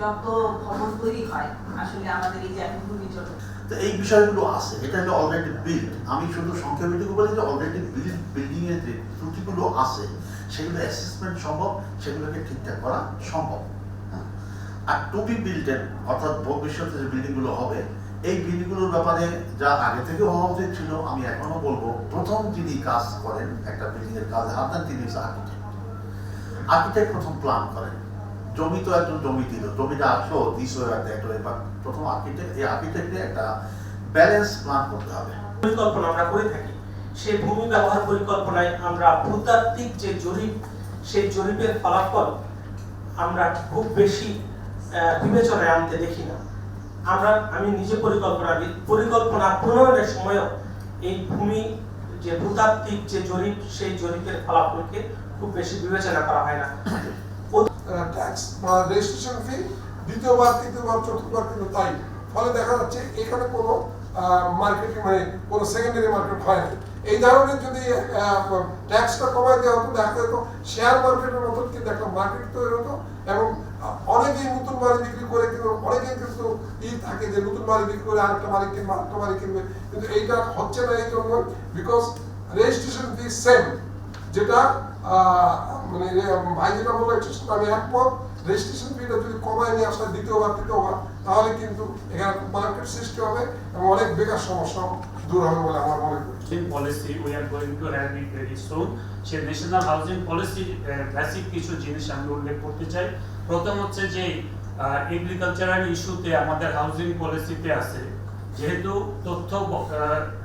যত তৈরি হয়, আসলে আমাদের এই যে এখন ঘূর্ণিঝড় তো এই বিষয়গুলো আছে, এটা হলো অলরেডি বিল্ড আমি শুধু বলি যে অলরেডি বিল্ড বিল্ডিং এর যে ত্রুটিগুলো আছে, সেগুলো অ্যাসেসমেন্ট সম্ভব, সেগুলোকে ঠিকঠাক করা সম্ভব। হ্যাঁ। আর টু বি বিল্ডের অর্থাৎ ভবিষ্যতে যে বিল্ডিংগুলো হবে, এই বিল্ডিংগুলোর ব্যাপারে যা আগে থেকে হওয়া উচিত ছিল, আমি এখনও বলব, প্রথম যিনি কাজ করেন, একটা বিল্ডিং এর কাজ হাত দেন তিনি হচ্ছে আর্কিটেক্ট আর্কিটেক্ট প্রথম প্ল্যান করেন। জমি তো একজন জমি দিল জমিটা আসলো দিস দেখল এবার প্রথম আর্কিটেক্ট এই আর্কিটেক্টে একটা ব্যালেন্স প্ল্যান করতে হবে। পরিকল্পনা আমরা করে থাকি। সেই ভূমি ব্যবহার পরিকল্পনায় আমরা ভূতাত্ত্বিক যে জরিপ, সেই জরিপের ফলাফল আমরা খুব বেশি বিবেচনায় আনতে দেখি না। আমরা, আমি নিজে পরিকল্পনা পরিকল্পনা প্রণয়নের সময়ও এই ভূমি যে ভূতাত্ত্বিক যে জরিপ, সেই জরিপের ফলাফলকে খুব বেশি বিবেচনা করা হয় না। ট্যাক্স বা রেজিস্ট্রেশন ফি দ্বিতীয়বার, তৃতীয়বার, চতুর্থবার কিন্তু তাই ফলে দেখা যাচ্ছে এখানে কোনো মার্কেটিং মানে কোনো সেকেন্ডারি মার্কেট হয় না। এই ধরনের যদি ট্যাক্সটা কমায় দেওয়া হতো, দেখা যেত শেয়ার মার্কেটের মতো কিন্তু একটা মার্কেট তৈরি হতো এবং অনেকেই নতুন বাড়ি বিক্রি করে কিন্তু, অনেকেই কিন্তু ই থাকে যে নতুন বাড়ি বিক্রি করে আরেকটা বাড়ি কিনবে, আরেকটা বাড়ি কিনবে। কিন্তু এইটা হচ্ছে না এই জন্য বিকজ রেজিস্ট্রেশন ফি সেম যেটা মানে বলল আমি একমত। রেজিস্ট্রেশন ফিটা যদি কমায় নিয়ে আসা, দ্বিতীয়বার, তৃতীয়বার, তাহলে কিন্তু এখানে মার্কেট সৃষ্টি হবে এবং অনেক বেকার সমস্যা দূর হবে বলে আমার মনে করি সে ন্যাশনাল হাউজিং পলিসি বেসিক কিছু জিনিস আমি উল্লেখ করতে চাই। প্রথম হচ্ছে যে এগ্রিকালচারাল ইস্যুতে আমাদের হাউজিং পলিসিতে আছে। যেহেতু তথ্য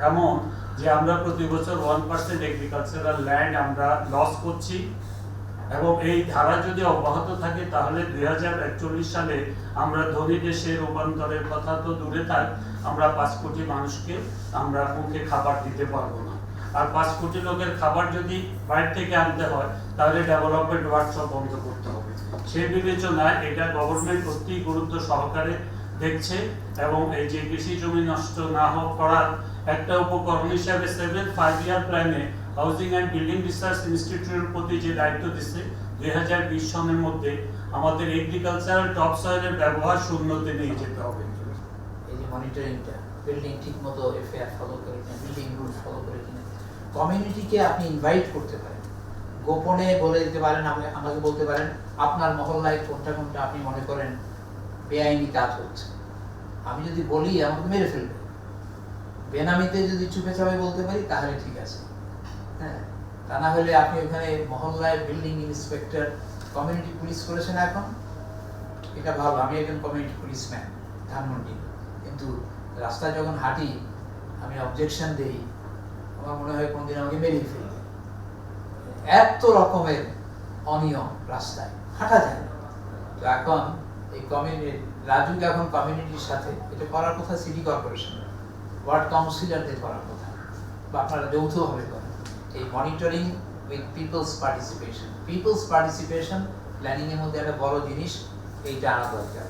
এমন যে আমরা প্রতি বছর ওয়ান পার্সেন্ট এগ্রিকালচারাল ল্যান্ড আমরা লস করছি এবং এই ধারা যদি অব্যাহত থাকে তাহলে দুই সালে আমরা ধনী দেশে রূপান্তরের কথা তো দূরে থাক, আমরা পাঁচ কোটি মানুষকে আমরা মুখে খাবার দিতে পারব না। আর পাঁচ কোটি লোকের খাবার যদি বাইরে থেকে আনতে হয়, তাহলে ডেভেলপমেন্ট ওয়ার্কশপ বন্ধ করতে হবে। সেই বিবেচনায় এটা গভর্নমেন্ট অতি গুরুত্ব সহকারে দেখছে এবং এই যে কৃষি জমি নষ্ট না হোক করার একটা উপকরণ হিসাবে সেভেন ফাইভ ইয়ার প্ল্যানে হাউজিং অ্যান্ড বিল্ডিং রিসার্চ ইনস্টিটিউটের প্রতি যে দায়িত্ব দিচ্ছে দুই হাজার বিশ সনের মধ্যে আমাদের এগ্রিকালচারাল টপ সয়েলের ব্যবহার শূন্যতে নিয়ে যেতে হবে। এই যে মনিটরিংটা বিল্ডিং ঠিক মতো ফলো করে কিনা বিল্ডিং রুল ফলো করে কিনা কমিউনিটিকে আপনি ইনভাইট করতে পারেন। গোপনে বলে দিতে পারেন আমাকে বলতে পারেন, আপনার মহল্লায় কোনটা কোনটা আপনি মনে করেন বেআইনি কাজ হচ্ছে। আমি যদি বলি, আমাকে মেরে ফেলবে। বেনামিতে যদি চুপে চাপে বলতে পারি, তাহলে ঠিক আছে। হ্যাঁ তা না হলে আপনি ওখানে মহল্লায় বিল্ডিং ইন্সপেক্টর কমিউনিটি পুলিশ করেছেন এখন? এটা ভালো, আমি একজন কমিউনিটি পুলিশম্যান ধানমন্ডি। কিন্তু রাস্তায় যখন হাঁটি, আমি অবজেকশন দেই, আমার মনে হয় কোনদিন আমাকে মেরেই ফেলবে। এত রকমের অনিয়ম রাস্তায়, হাঁটা যায় তো এখন এই কমিউনিটি রাজুক এখন কমিউনিটির সাথে, এটা করার কথা সিটি কর্পোরেশন ওয়ার্ড কাউন্সিলরদের করার কথা। বা আপনারা যৌথভাবে করেন। এই monitoring with people's participation people's participation প্ল্যানিংয়ের মধ্যে একটা বড় জিনিস, এইটা আনা দরকার।